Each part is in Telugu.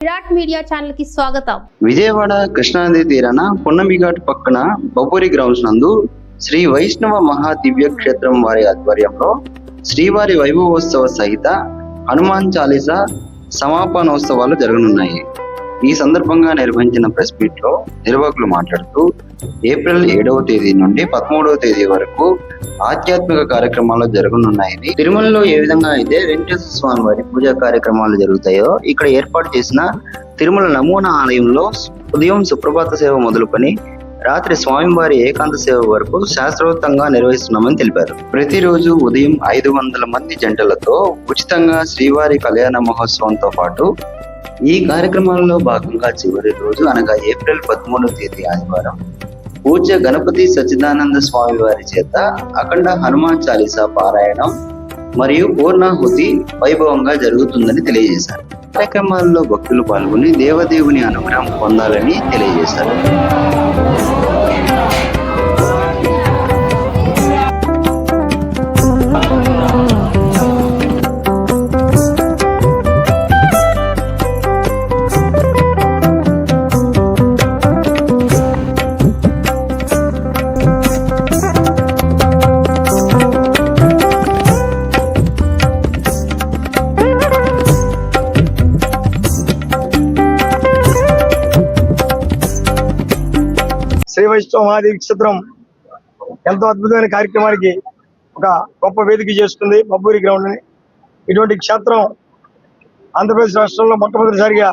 విరాట్ మీడియా ఛానల్కి స్వాగతం. విజయవాడ కృష్ణానది తీరాన పున్నమిఘాట్ పక్కన బొబ్బూరి గ్రౌండ్స్ నందు శ్రీ వైష్ణవ మహా దివ్య క్షేత్రం వారి ఆధ్వర్యంలో శ్రీవారి వైభవోత్సవ సహిత హనుమాన్ చాలీసా సమాపనోత్సవాలు జరగనున్నాయి. ఈ సందర్భంగా నిర్వహించిన ప్రెస్ మీట్లో నిర్వాహకులు మాట్లాడుతూ ఏప్రిల్ ఏడవ తేదీ నుండి పదమూడవ తేదీ వరకు ఆధ్యాత్మిక కార్యక్రమాలు జరగనున్నాయని తిరుమలలో ఏ విధంగా అయితే వెంకటేశ్వర స్వామి వారి పూజా కార్యక్రమాలు జరుగుతాయో ఇక్కడ ఏర్పాటు చేసిన తిరుమల నమూనా ఆలయంలో ఉదయం సుప్రభాత సేవ మొదలుకొని రాత్రి స్వామివారి ఏకాంత సేవ వరకు శాస్త్రోక్తంగా నిర్వహిస్తున్నామని తెలిపారు. ప్రతిరోజు ఉదయం ఐదు వందల మంది జంటలతో ఉచితంగా శ్రీవారి కళ్యాణ మహోత్సవంతో పాటు ఈ కార్యక్రమంలో భాగంగా చివరి రోజు అనగా ఏప్రిల్ పదమూడవ తేదీ ఆదివారం పూజ్య గణపతి సచ్చిదానంద స్వామి వారి చేత అఖండ హనుమాన్ చాలీసా పారాయణం మరియు పూర్ణాహుతి వైభవంగా జరుగుతుందని తెలియజేశారు. కార్యక్రమాల్లో భక్తులు పాల్గొని దేవదేవుని అనుగ్రహం పొందాలని తెలియజేశారు. శ్రీ వైష్ణవ మహాదేవి క్షేత్రం ఎంతో అద్భుతమైన కార్యక్రమానికి ఒక గొప్ప వేదిక చేస్తుంది బబ్బూరి గ్రౌండ్ని. ఇటువంటి క్షేత్రం ఆంధ్రప్రదేశ్ రాష్ట్రంలో మొట్టమొదటిసారిగా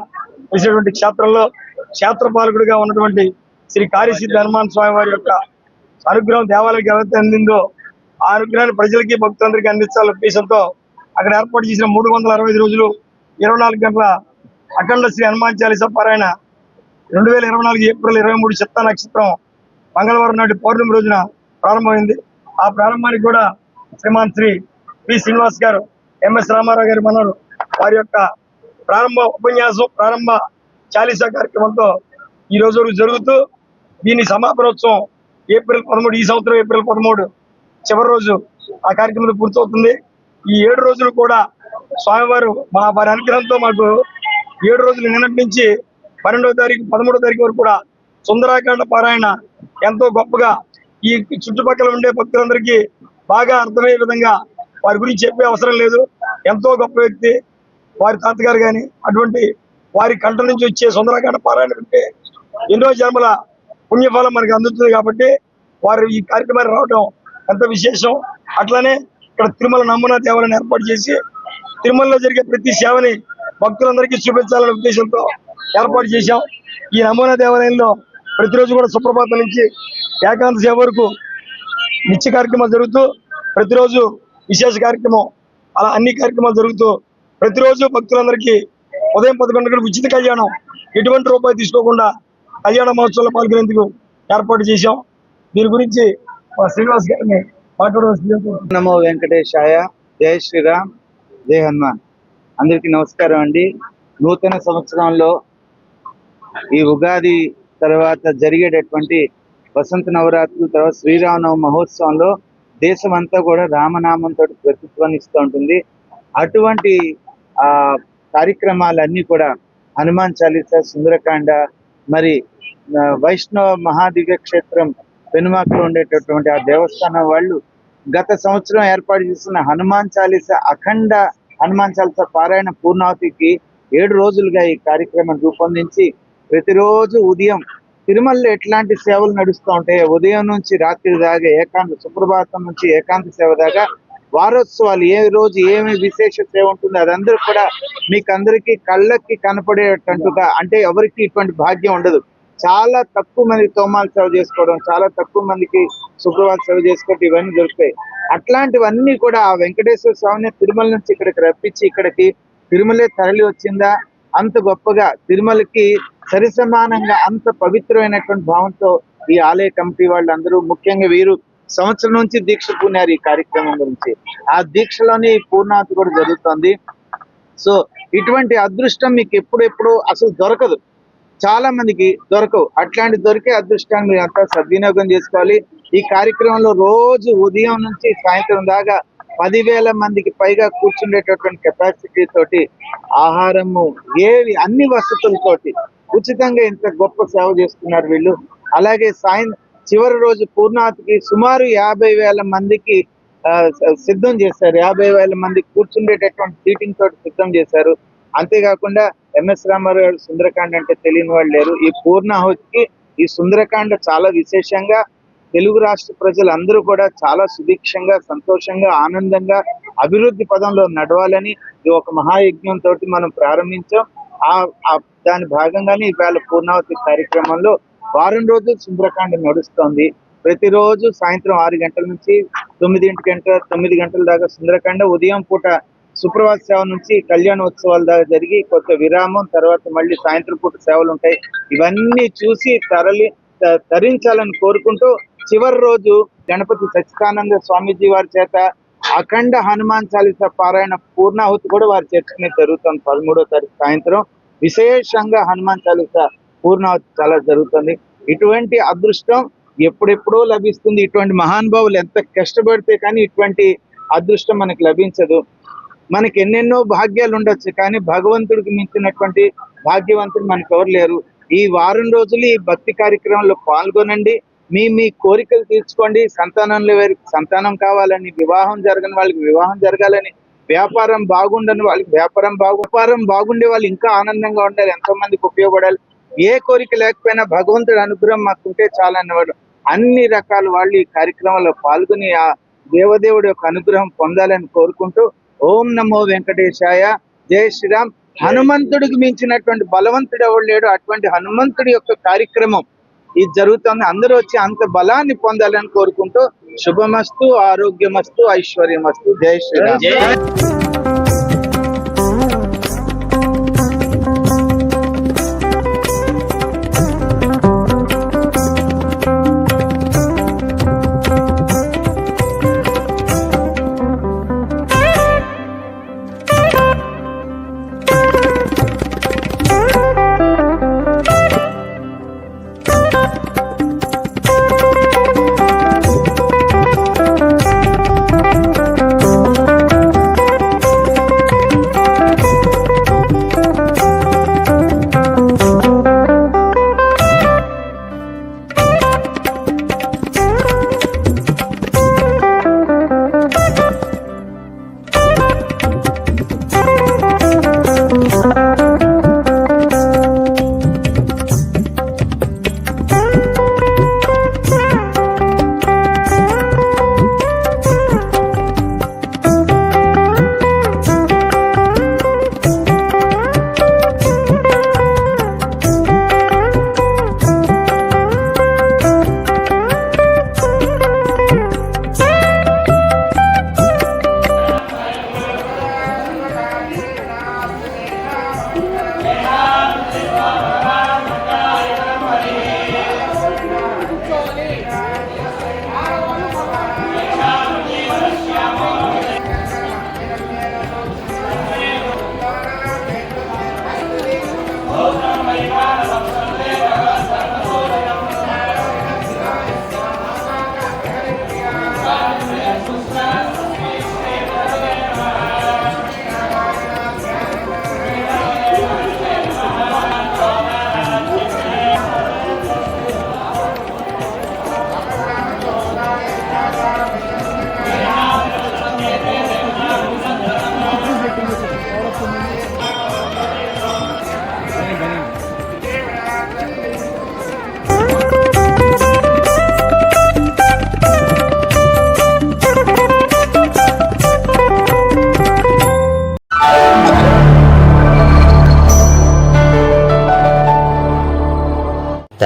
వేసినటువంటి క్షేత్రంలో క్షేత్రపాలకుడిగా ఉన్నటువంటి శ్రీ కారిసిద్ధి హనుమాన్ స్వామి వారి యొక్క అనుగ్రహం దేవాలయానికి ఎవరైతే అందిందో ఆ అనుగ్రహాన్ని ప్రజలకి భక్తులందరికీ అందించాలనే ఉద్దేశంతో అక్కడ ఏర్పాటు చేసిన మూడు వందల అరవై ఐదు రోజులు ఇరవై నాలుగు గంటల అఖండ శ్రీ హనుమాన్ చాలీసా పారాయణ రెండు వేల ఇరవై నాలుగు ఏప్రిల్ ఇరవై మూడు చిత్త నక్షత్రం మంగళవారం నాటి పౌర్ణమి రోజున ప్రారంభమైంది. ఆ ప్రారంభానికి కూడా శ్రీమాన్ శ్రీ పి శ్రీనివాస్ గారు ఎంఎస్ రామారావు గారి మనరు వారి యొక్క ప్రారంభ ఉపన్యాసం ప్రారంభ చాలీసా కార్యక్రమంతో ఈ రోజు వరకు జరుగుతూ దీని సమాపనోత్సవం ఏప్రిల్ పదమూడు ఈ సంవత్సరం ఏప్రిల్ పదమూడు చివరి రోజు ఆ కార్యక్రమం పూర్తవుతుంది. ఈ ఏడు రోజులు కూడా స్వామివారు మా వారి అనుగ్రహంతో మాకు ఏడు రోజులు నిన్నటి నుంచి పన్నెండవ తారీఖు పదమూడవ తారీఖు వరకు కూడా సుందరాకాండ పారాయణ ఎంతో గొప్పగా ఈ చుట్టుపక్కల ఉండే భక్తులందరికీ బాగా అర్థమయ్యే విధంగా వారి గురించి చెప్పే అవసరం లేదు. ఎంతో గొప్ప వ్యక్తి. వారి తాతగారు కానీ అటువంటి వారి కంట నుంచి వచ్చే సుందరకాండ పారాయణ వింటే ఎన్నో జన్మల పుణ్యఫలం మనకు అందుతుంది కాబట్టి వారు ఈ కార్యక్రమానికి రావడం ఎంత విశేషం. అట్లానే ఇక్కడ తిరుమల నమూనా దేవాలయం ఏర్పాటు చేసి తిరుమలలో జరిగే ప్రతి సేవని భక్తులందరికీ చూపించాలనే ఉద్దేశంతో ఏర్పాటు చేశాం. ఈ నమూనా దేవాలయంలో ప్రతిరోజు కూడా సుప్రభాతం నుంచి ఏకాంత సేవ వరకు నిత్య కార్యక్రమాలు జరుగుతూ ప్రతిరోజు విశేష కార్యక్రమం అలా అన్ని కార్యక్రమాలు జరుగుతూ ప్రతిరోజు భక్తులందరికీ ఉదయం పదకొండు గంటలకు ఉచిత కళ్యాణం. ఎటువంటి రూపాయి తీసుకోకుండా కళ్యాణ మహోత్సవంలో పాల్గొనేందుకు ఏర్పాటు చేశాం. దీని గురించి మా శ్రీనివాస్ గారిని మాట్లాడవలసింది నమో వెంకటేశాయ జయ శ్రీరామ్ జయ హనుమాన్. అందరికీ నమస్కారం అండి. నూతన సంవత్సరంలో ఈ ఉగాది తర్వాత జరిగేటటువంటి వసంత నవరాత్రులు తర్వాత శ్రీరామనవ మహోత్సవంలో దేశం అంతా కూడా రామనామంతో ప్రతిత్వాన్ని ఇస్తూ ఉంటుంది. అటువంటి ఆ కార్యక్రమాలన్నీ కూడా హనుమాన్ చాలీసా సుందరకాండ మరి వైష్ణవ మహాదివ్య క్షేత్రం పెనుమాకలో ఉండేటటువంటి ఆ దేవస్థానం వాళ్ళు గత సంవత్సరం ఏర్పాటు చేసిన హనుమాన్ చాలీస అఖండ హనుమాన్ చాలీస పారాయణ పూర్ణావతికి ఏడు రోజులుగా ఈ కార్యక్రమం రూపొందించి ప్రతిరోజు ఉదయం తిరుమలలో ఎట్లాంటి సేవలు నడుస్తూ ఉంటాయి ఉదయం నుంచి రాత్రి దాకా ఏకాంత సుప్రభాతం నుంచి ఏకాంత సేవ దాకా వారోత్సవాలు ఏ రోజు ఏమి విశేష సేవ ఉంటుంది అదందరూ కూడా మీకు అందరికీ కళ్ళకి కనపడేటట్టుగా అంటే ఎవరికి ఇటువంటి భాగ్యం ఉండదు. చాలా తక్కువ మంది తోమాలు సేవ చేసుకోవడం చాలా తక్కువ మందికి శుక్రవారం సేవ చేసుకోవడం ఇవన్నీ దొరుకుతాయి. అట్లాంటివన్నీ కూడా ఆ వెంకటేశ్వర స్వామిని తిరుమల నుంచి ఇక్కడికి రప్పించి ఇక్కడికి తిరుమలే తరలి వచ్చిందా? అంత గొప్పగా తిరుమలకి సరిసమానంగా అంత పవిత్రమైనటువంటి భావంతో ఈ ఆలయ కమిటీ వాళ్ళందరూ ముఖ్యంగా వీరు సంవత్సరం నుంచి దీక్ష పూనారు ఈ కార్యక్రమం గురించి. ఆ దీక్షలోనే ఈ పూర్ణాతి కూడా జరుగుతుంది. సో ఇటువంటి అదృష్టం మీకు ఎప్పుడెప్పుడు అసలు దొరకదు. చాలా మందికి దొరకవు. అట్లాంటి దొరికే అదృష్టాన్ని మీరు అంతా సద్వినియోగం చేసుకోవాలి. ఈ కార్యక్రమంలో రోజు ఉదయం నుంచి సాయంత్రం దాకా పదివేల మందికి పైగా కూర్చుండేటటువంటి కెపాసిటీ తోటి ఆహారము ఏవి అన్ని వసతులతోటి ఉచితంగా ఇంత గొప్ప సేవ చేస్తున్నారు వీళ్ళు. అలాగే సాయం చివరి రోజు పూర్ణాతికి సుమారు యాభై వేల మందికి సిద్ధం చేశారు. యాభై వేల మంది కూర్చుండేటటువంటి సీటింగ్ తోటి సిద్ధం చేశారు. అంతేకాకుండా ఎంఎస్ రామారావు గారు సుందరకాండ అంటే తెలియని వాళ్ళు లేరు. ఈ పూర్ణాహుతికి ఈ సుందరకాండ చాలా విశేషంగా తెలుగు రాష్ట్ర ప్రజలందరూ కూడా చాలా సుభిక్షంగా సంతోషంగా ఆనందంగా అభివృద్ధి పదంలో నడవాలని ఇది ఒక మహాయజ్ఞం తోటి మనం ప్రారంభించాం. ఆ దాని భాగంగానే ఇవాళ పూర్ణావతి కార్యక్రమంలో వారం రోజులు సుందరకాండ నడుస్తోంది. ప్రతిరోజు సాయంత్రం ఆరు గంటల నుంచి తొమ్మిదింటి గంట తొమ్మిది గంటల దాకా సుందరకాండ ఉదయం పూట సుప్రభాత సేవ నుంచి కళ్యాణోత్సవాల దాకా జరిగి కొంత విరామం తర్వాత మళ్ళీ సాయంత్రం పూట సేవలు ఉంటాయి ఇవన్నీ చూసి తరలి త- తరించాలని కోరుకుంటూ చివరి రోజు గణపతి సచ్చిదానంద స్వామీజీ వారి చేత అఖండ హనుమాన్ చాలీస పారాయణ పూర్ణాహుతి కూడా వారి చేతనే జరుగుతుంది. పదమూడో తారీఖు సాయంత్రం విశేషంగా హనుమాన్ చాలీస పూర్ణాహుతి చాలా జరుగుతుంది. ఇటువంటి అదృష్టం ఎప్పుడెప్పుడో లభిస్తుంది. ఇటువంటి మహానుభావులు ఎంత కష్టపడితే కానీ ఇటువంటి అదృష్టం మనకు లభించదు. మనకి ఎన్నెన్నో భాగ్యాలు ఉండొచ్చు కానీ భగవంతుడికి మించినటువంటి భాగ్యవంతుడు మనకు ఎవరు లేరు. ఈ వారం రోజులు ఈ భక్తి కార్యక్రమంలో పాల్గొనండి. మీ మీ కోరికలు తీర్చుకోండి. సంతానంలో వారికి సంతానం కావాలని వివాహం జరగని వాళ్ళకి వివాహం జరగాలని వ్యాపారం బాగుండని వాళ్ళకి వ్యాపారం బాగు వ్యాపారం బాగుండే వాళ్ళు ఇంకా ఆనందంగా ఉండాలి ఎంతో మందికి ఉపయోగపడాలి. ఏ కోరిక లేకపోయినా భగవంతుడి అనుగ్రహం మాకుంటే చాలా అన్నవాడు. అన్ని రకాల వాళ్ళు ఈ కార్యక్రమంలో పాల్గొని ఆ దేవదేవుడి యొక్క అనుగ్రహం పొందాలని కోరుకుంటూ ఓం నమో వెంకటేశాయ. జై శ్రీరామ్. హనుమంతుడికి మించినటువంటి బలవంతుడు ఎవడు లేడు. అటువంటి హనుమంతుడి యొక్క కార్యక్రమం ఇది జరుగుతుంది. అందరూ వచ్చి అంత బలాన్ని పొందాలని కోరుకుంటూ శుభమస్తు ఆరోగ్యమస్తు ఐశ్వర్యమస్తు. జై శ్రీరామ్.